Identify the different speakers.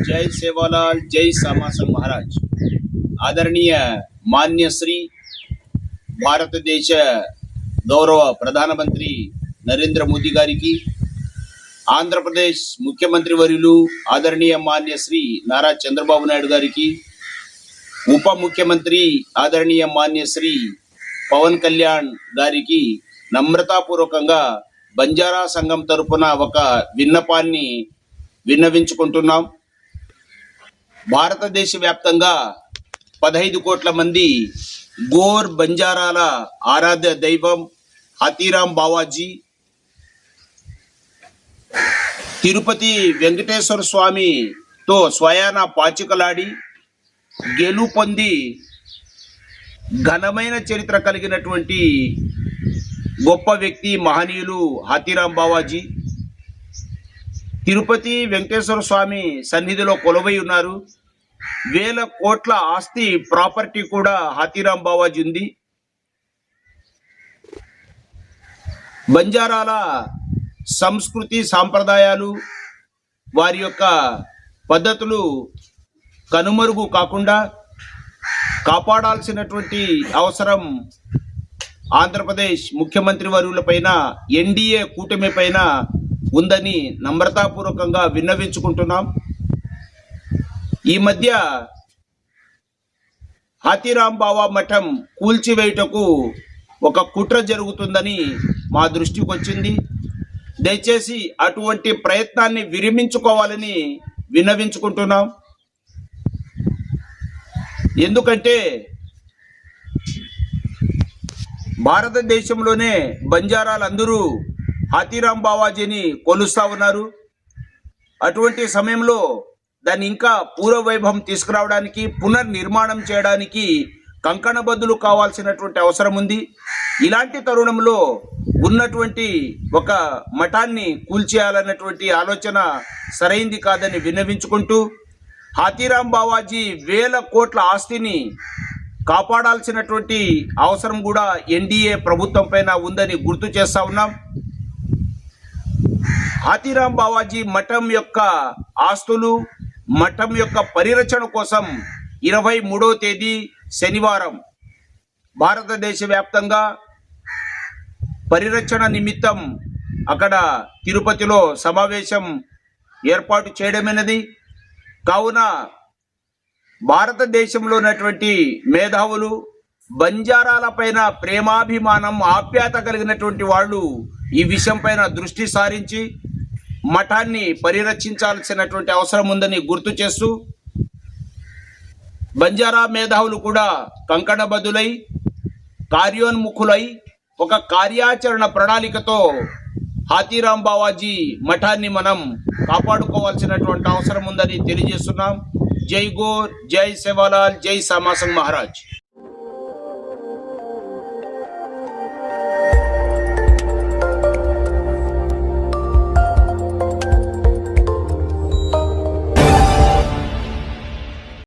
Speaker 1: जय सेवालाल जय सामासन महाराज ఆదరణీయ మాన్యశ్రీ భారతదేశ గౌరవ ప్రధానమంత్రి నరేంద్ర మోదీ గారికి ఆంధ్రప్రదేశ్ ముఖ్యమంత్రి వర్యులు ఆదరణీయ మాన్యశ్రీ నారా చంద్రబాబు నాయుడు గారికి ఉప ముఖ్యమంత్రి ఆదరణీయ మాన్యశ్రీ పవన్ కళ్యాణ్ గారికి నమ్రతాపూర్వకంగా బంజారా సంఘం తరపున ఒక విన్నపాన్ని విన్నవించుకుంటున్నాం భారతదేశ వ్యాప్తంగా పదహైదు కోట్ల మంది గోర్ బంజారాల ఆరాధ్య దైవం హతీరాం బావాజీ తిరుపతి వెంకటేశ్వర స్వామితో స్వయాన పాచికలాడి గెలుపొంది ఘనమైన చరిత్ర కలిగినటువంటి గొప్ప వ్యక్తి మహనీయులు హతీరాం బావాజీ. తిరుపతి వెంకటేశ్వర స్వామి సన్నిధిలో కొలువై ఉన్నారు. వేల కోట్ల ఆస్తి ప్రాపర్టీ కూడా హాతీరాం బావాజీ ఉంది. బంజారాల సంస్కృతి సాంప్రదాయాలు వారి యొక్క పద్ధతులు కనుమరుగు కాకుండా కాపాడాల్సినటువంటి అవసరం ఆంధ్రప్రదేశ్ ముఖ్యమంత్రి వర్యులపైన ఎన్డీఏ కూటమి పైన ఉందని నమ్రతాపూర్వకంగా విన్నవించుకుంటున్నాం. ఈ మధ్య హాతీరాం బావా మఠం కూల్చివేయుటకు ఒక కుట్ర జరుగుతుందని మా దృష్టికి వచ్చింది. దయచేసి అటువంటి ప్రయత్నాన్ని విరమించుకోవాలని విన్నవించుకుంటున్నాం. ఎందుకంటే భారతదేశంలోనే బంజారాలందరూ హాతీరాం బావాజీని కొలుస్తా ఉన్నారు. అటువంటి సమయంలో దాన్ని ఇంకా పూర్వ వైభవం తీసుకురావడానికి పునర్నిర్మాణం చేయడానికి కంకణబద్దులు కావాల్సినటువంటి అవసరం ఉంది. ఇలాంటి తరుణంలో ఉన్నటువంటి ఒక మఠాన్ని కూల్చేయాలన్నటువంటి ఆలోచన సరైంది కాదని విన్నవించుకుంటూ హాతీరాం బావాజీ వేల కోట్ల ఆస్తిని కాపాడాల్సినటువంటి అవసరం కూడా ఎన్డీఏ ప్రభుత్వం పైన ఉందని గుర్తు చేస్తా ఉన్నాం. హాతీరాం బావాజీ మఠం యొక్క ఆస్తులు మఠం యొక్క పరిరక్షణ కోసం ఇరవై మూడో తేదీ శనివారం. భారతదేశ వ్యాప్తంగా పరిరక్షణ నిమిత్తం అక్కడ తిరుపతిలో సమావేశం ఏర్పాటు చేయడమైనది. కావున భారతదేశంలో ఉన్నటువంటి మేధావులు బంజారాల పైన ప్రేమాభిమానం ఆప్యాయత కలిగినటువంటి వాళ్ళు ఈ విషయం పైన దృష్టి సారించి మఠాన్ని పరిరక్షించాల్సినటువంటి అవసరం ఉందని గుర్తు చేస్తూ బంజారా మేధావులు కూడా కంకణబద్దులై కార్యోన్ముఖులై ఒక కార్యాచరణ ప్రణాళికతో హాతీరాం బావాజీ మఠాన్ని మనం కాపాడుకోవాల్సినటువంటి అవసరం ఉందని తెలియజేస్తున్నాం. జై గోర్ జై సేవాలాల్ జై సామాసంగ్ మహారాజ్.